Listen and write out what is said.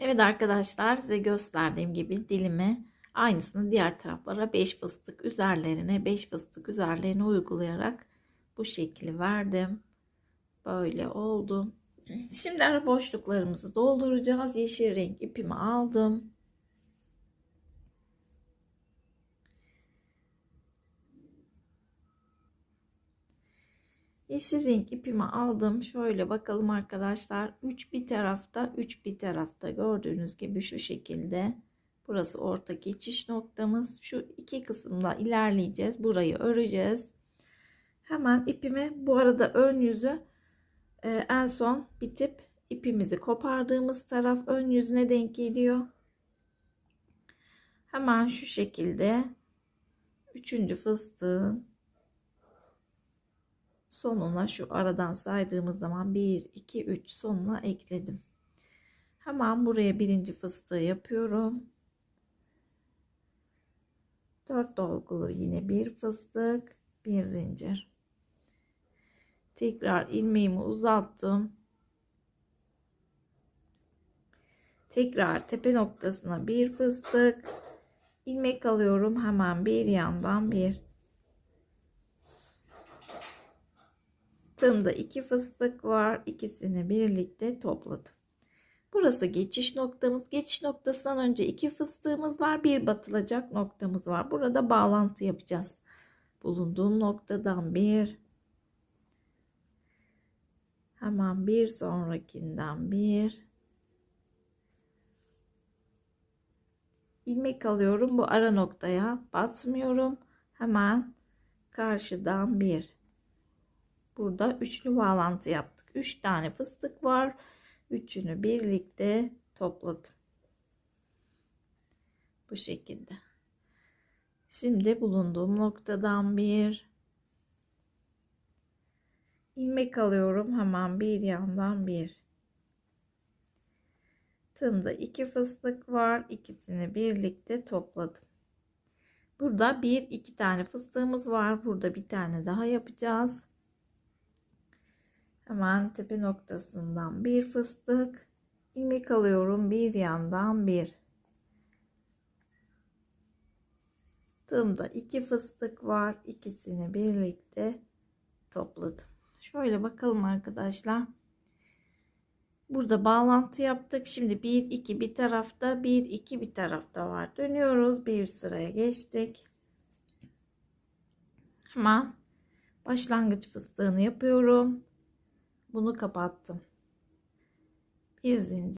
Evet arkadaşlar size gösterdiğim gibi dilimi aynısını diğer taraflara 5 fıstık üzerlerine 5 fıstık üzerlerine uygulayarak bu şekli verdim. Böyle oldu. Şimdi ara boşluklarımızı dolduracağız. Yeşil renk ipimi aldım. Yeşil renk ipimi aldım. Şöyle bakalım arkadaşlar. 3 bir tarafta, 3 bir tarafta gördüğünüz gibi şu şekilde. Burası orta geçiş noktamız. Şu iki kısımda ilerleyeceğiz. Burayı öreceğiz. Hemen ipimi bu arada ön yüzü e, en son bitip ipimizi kopardığımız taraf ön yüzüne denk geliyor. Hemen şu şekilde üçüncü fıstığın sonuna şu aradan saydığımız zaman 1 2 3 sonuna ekledim. Hemen buraya birinci fıstığı yapıyorum. 4 dolgulu yine bir fıstık, bir zincir. Tekrar ilmeğimi uzattım. Tekrar tepe noktasına bir fıstık. ilmek alıyorum. Hemen bir yandan bir Tığımda iki fıstık var. İkisini birlikte topladım. Burası geçiş noktamız. Geçiş noktasından önce iki fıstığımız var. Bir batılacak noktamız var. Burada bağlantı yapacağız. Bulunduğum noktadan bir hemen bir sonrakinden bir ilmek alıyorum. Bu ara noktaya batmıyorum. Hemen karşıdan bir burada üçlü bağlantı yaptık. Üç tane fıstık var. Üçünü birlikte topladım. Bu şekilde. Şimdi bulunduğum noktadan bir ilmek alıyorum. Hemen bir yandan bir. Tığımda iki fıstık var. İkisini birlikte topladım. Burada bir iki tane fıstığımız var. Burada bir tane daha yapacağız. Hemen tepe noktasından bir fıstık ilmek alıyorum bir yandan bir. Tığımda iki fıstık var ikisini birlikte topladım. Şöyle bakalım arkadaşlar. Burada bağlantı yaptık. Şimdi bir iki bir tarafta bir iki bir tarafta var. Dönüyoruz. Bir sıraya geçtik. Hemen başlangıç fıstığını yapıyorum bunu kapattım. Bir zincir